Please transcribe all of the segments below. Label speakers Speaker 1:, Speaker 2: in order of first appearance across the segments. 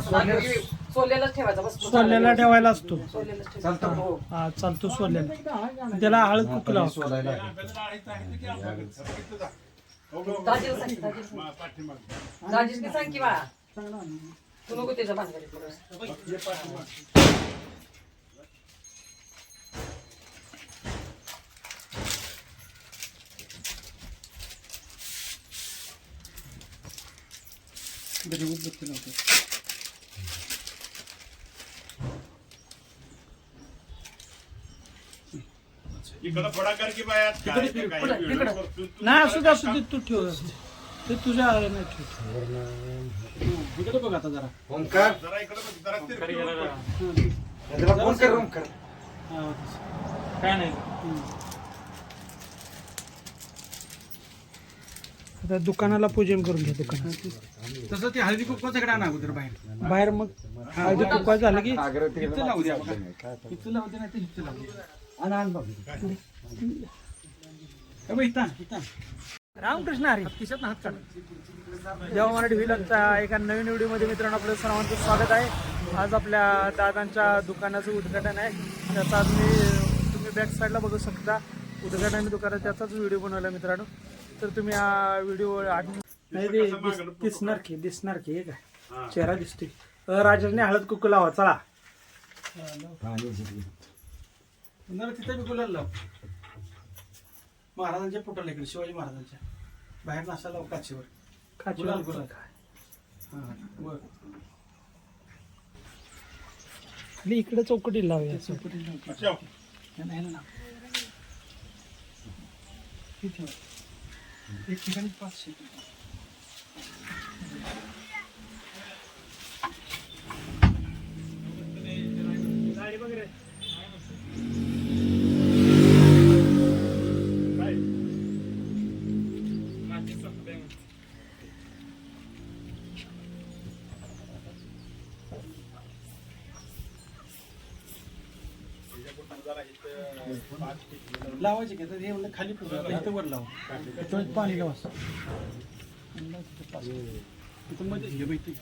Speaker 1: सोल्यालाच ठेवायचा बस.
Speaker 2: सोल्याला ठेवायला असतो.
Speaker 1: ठेवायचा. हो
Speaker 2: चालतो सोल्याला त्याला हळद कुक लाव
Speaker 1: दाजीला सांग दाजीला सांग दाजीला सांग की बा. तू नको त्याच्या भानगडीत.
Speaker 3: इकडं फोडा कर की बाया काय ते काही
Speaker 1: पुढं,
Speaker 3: व्हिडिओ
Speaker 1: इकडं.
Speaker 3: करतो तू.
Speaker 2: नाही असू दे असू दे तू ठेव ते तुझ्या आहे नाही ठेव इकडे बघ आता जरा
Speaker 4: ओमकार
Speaker 3: जरा इकडं बघ, जरा तिरकी बघ.
Speaker 4: त्याला फोन कर ओमकार
Speaker 2: हा, तसं. काय नाही हम्म. आता दुकानाला पूजन करून घ्या दुकानात
Speaker 5: तसं ते हळदी कुंकवाचं कडे आणा अगोदर बाहेर
Speaker 2: बाहेर मग हळदी कुंकवा झालं की
Speaker 5: इथं लावू द्या बघा. इथं लावू द्या नाही तर इथं लावू द्या. हे.
Speaker 2: रामकृष्ण हरी. जेव्हा मराठी व्हिलनच्या एका नवीन व्हिडिओमध्ये मित्रांनो आपलं सर्वांचं स्वागत आहे. आज आपल्या दादांच्या दुकानाचं उद्घाटन आहे. त्याचा आज मी तुम्ही बॅक साईडला बघू शकता. उद्घाटन दुकानात त्याचाच व्हिडिओ बनवला मित्रांनो. तर तुम्ही हा व्हिडिओ दिसणार की दिसणार की हे काय? चेहरा दिसतोय. अ, राजाने हळद कुकू लावा चला.
Speaker 5: नर तिथं बी गुलाल लाव महाराजांच्या पोटाला इकडे शिवाजी महाराजांच्या बाहेर नासा लाव काचेवर
Speaker 2: काचेवर
Speaker 5: गुलाल, गुलाल. हा, वर.
Speaker 2: खाली इकडे चौकटी लावूया
Speaker 5: चौकटी लाव.
Speaker 3: अच्छा.
Speaker 5: ह्यानं- ह्यानं लाव. हे ठेव. एक ठिकाणी पाचशे लावायचे का तर हे म्हणलं खाली आता इथं वर लाव इथं पाणी लावा तिथं मध्ये घे बाई इथं.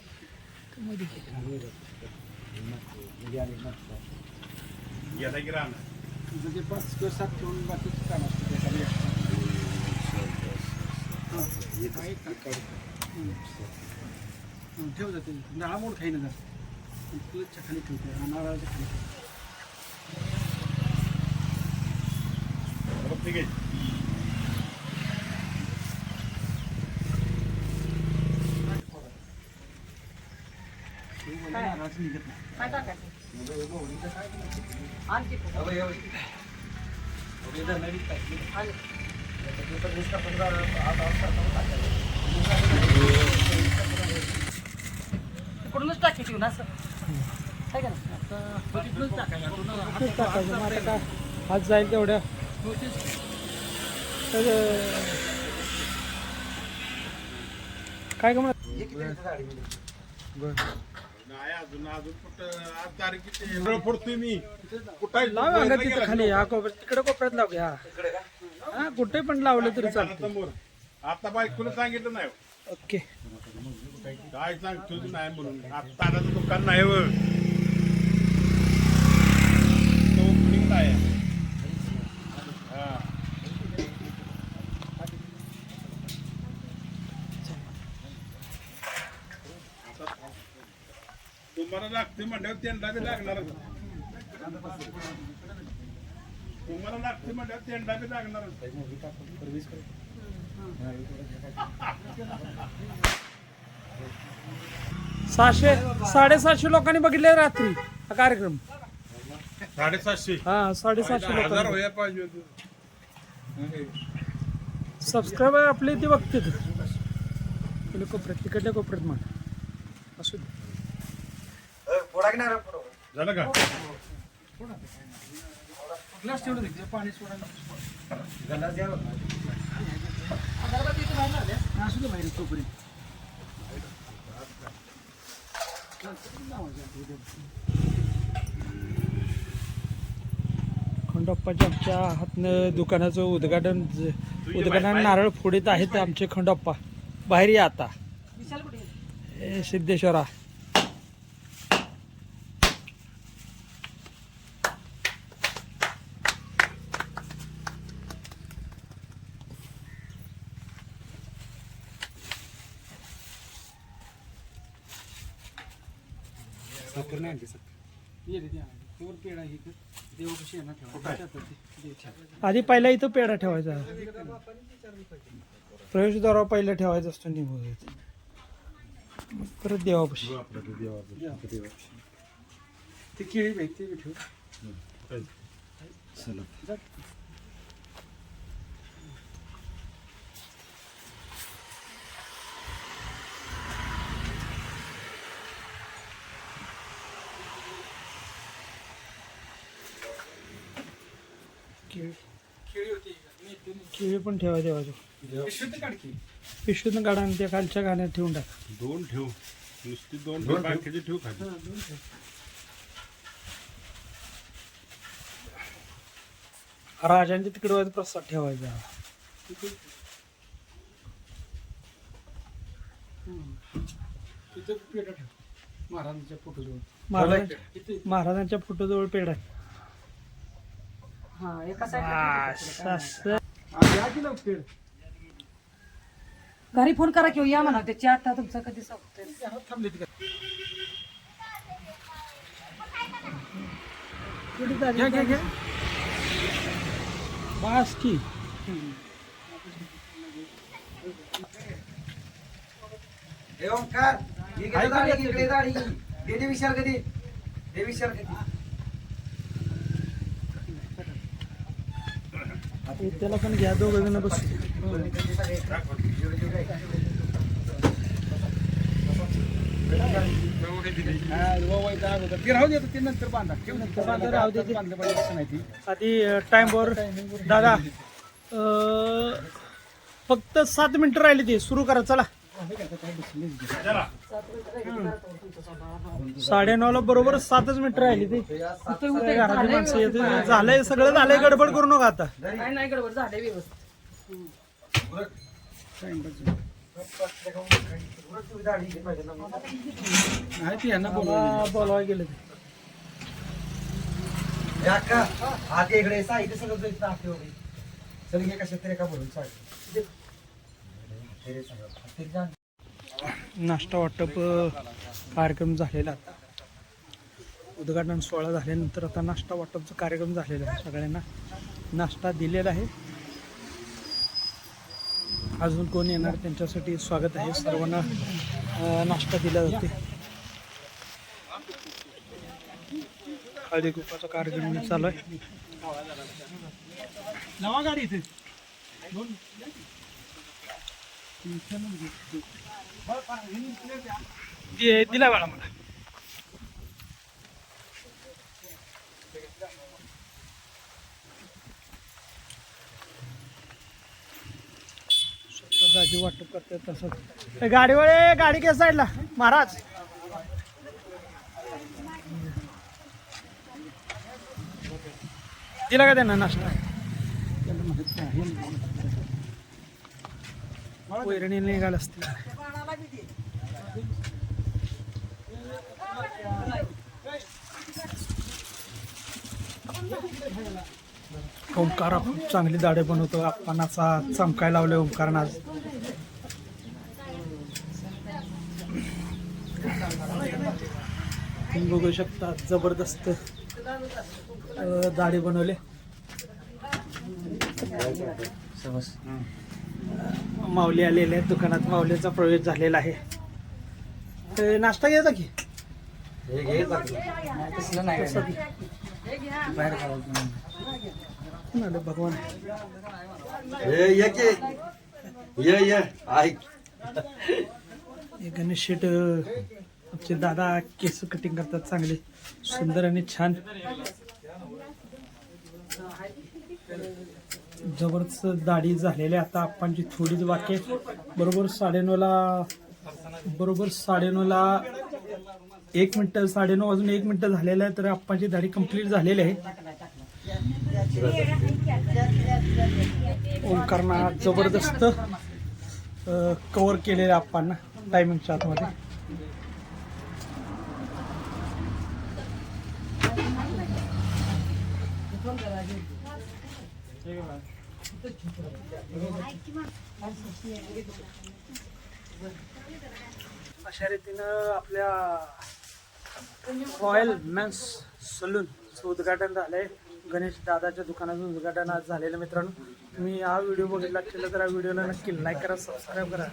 Speaker 3: गेला की राहणार.
Speaker 5: तिथं ते पाच किंवा सात ठेवून बाकीचं काम असतं ते खाली extra. हां. हा, एक काढ. हं. हं, ठेव जाते नाळा मोड खाई ना जर प्लेटच्या खाली ठेवते नारळाच्या खाली ठेवते
Speaker 3: ठीक आहे.
Speaker 1: इकडूनच टाकी ठेवून असं. काय का ना
Speaker 2: आता काय? हात जाईल तेवढ्या तर, काय गमत
Speaker 3: नाही अजून अजून कुठं आज तारीख किती मी कुठं आहे?
Speaker 2: तिथं खाली हा कोपऱ्यात तिकडे कोपऱ्यात लाव घ्या हा कुठे पण लावलं तरी
Speaker 3: चालत
Speaker 2: चालतं
Speaker 3: समोर आता बायकोला सांगितलं नाही
Speaker 2: ओके
Speaker 3: काय सांग नाही म्हणून आता दुकान नाही व ओपनिंग आहे हा. तुम्हाला लागते म्हणल्यावर त्यांना बी लागणार तुम्हाला लागते म्हणल्यावर त्यांना बी लागणार
Speaker 2: सहाशे साडेसातशे लोकांनी बघितले रात्री हा कार्यक्रम.
Speaker 3: साडेसातशे
Speaker 2: हा साडेसातशे
Speaker 3: हजार
Speaker 2: लोकांनी.
Speaker 3: व्हायला पाहिजे होते.
Speaker 2: सबस्क्रायबर आपले ते बघते तिकडे कोपऱ्यात तिकडल्या कोपऱ्यात म्हण असू दे.
Speaker 3: झालं का?
Speaker 5: ग्लास पाणी. असू दे बाहेर तोपर्यंत.
Speaker 2: खंडोप्पाच्या आमच्या हातनं दुकानाचं उद्घाटन उद्घाटन नारळ फोडीत आहेत आमचे खंडोप्पा. बाहेर या आता. सिद्धेश्वरा
Speaker 4: साखर नाही आणली
Speaker 5: वर पेढा हे देवापाशी ठेवा.
Speaker 2: आधी पहिला इथं पेढा ठेवायचा. प्रवेशद्वारावर पहिला ठेवायचा असतो निघू मग परत देवापाशी.
Speaker 5: ते केळी बघ ते बी ठेव. जा.
Speaker 2: केळी.
Speaker 5: होती
Speaker 2: पण ठेवा
Speaker 5: की.
Speaker 2: पिशवीतून काढा आणि त्या खालच्या गाण्यात ठेवून टाका.
Speaker 3: दोन ठेव. नुसती दोन ठेव बाकीचे ठेव खाली.
Speaker 2: राजांच्या तिकडे प्रसाद ठेवायचा.
Speaker 5: तिथं पेढा ठेव. महाराजांच्या फोटोजवळ.
Speaker 2: महाराज
Speaker 5: इथे.
Speaker 2: महाराजांच्या फोटोजवळ पेढा आहे.
Speaker 1: हा एका
Speaker 2: असं असं.
Speaker 5: आधी आधी लाव पेढ
Speaker 1: घरी फोन करा किंवा या म्हणा त्याची आता तुमचा कधी
Speaker 5: घ्या
Speaker 2: बास की.
Speaker 4: हे ओंकार इकडे दाढी इकडे दाढी देवी विशाल कधी. देवी विशाल कधी.
Speaker 2: त्याला पण घ्या दोघं जण बस
Speaker 5: आता,
Speaker 2: आधी टाइमवर दादा फक्त सात मिनिटं राहिली ती. सुरू करा चला. साडेनऊला बरोबर सातच मिनिटं राहिली ती. घरातली माणसं येते. झालंय सगळं झालंय गडबड करू नका आता.
Speaker 1: काय नाही गडबड झाले व्यवस्थित.
Speaker 5: नाही ती यांना बोलवा
Speaker 2: मला बोलवाय गेलं ते.
Speaker 4: इकडे साहित्य सगळं वगैरे चल घे कशा तरी का बोलून साहित्य सगळं.
Speaker 2: नाश्ता वाटप कार्यक्रम झालेला आता. उद्घाटन सोहळा झाल्यानंतर आता नाश्ता वाटपचा कार्यक्रम झालेला आहे सगळ्यांना. नाश्ता दिलेला आहे. अजून कोण येणार? त्यांच्यासाठी स्वागत आहे. सर्वांना नाश्ता दिला जाते हळदी कुपाचा कार्यक्रम चालू आहे.
Speaker 5: नवा गाडी इथे.
Speaker 2: दिला बाळा मला. दाजी वाटप करते तसंच. ए, गाडीवाले गाडी घ्या साईडला. महाराज. दिला का त्यांना नाश्ता? वैरणी निघाल असते. ओंकार खूप चांगली दाढे बनवतो. आपण असा चमकाय लावले ओंकारनं आज. तुम्ही बघू शकता जबरदस्त दाढे बनवले. माऊली आलेले आहेत. दुकानात माऊलीचा प्रवेश झालेला आहे. ते नाश्ता घ्यायचा की?
Speaker 4: हे
Speaker 2: भगवान.
Speaker 4: ये की. ये ये. ऐक.
Speaker 2: गणेश शेट आमचे दादा केस कटिंग करतात चांगले. सुंदर आणि छान. जबरदस्त दाढी झालेली आहे. आता आपणची थोडीच वाक्य आहे. बरोबर साडेनऊला बरोबर साडेनऊला एक मिनटं साडेनऊ वाजून एक मिनटं झालेलं आहे तर आपणची दाढी कंप्लीट झालेली आहे ओंकारना जबरदस्त कवर केलेलं आहे आपण टायमिंगच्या आतमध्ये अशा रीतीनं आपल्या रॉयल मेन्स सलूनचं उद्घाटन झालंय. गणेश दादाच्या दुकानाचं उद्घाटन आज झालेलं मित्रांनो. तुम्ही हा व्हिडिओ बघितला केलं तर हा व्हिडिओला नक्की लाईक करा सबस्क्राईब करा.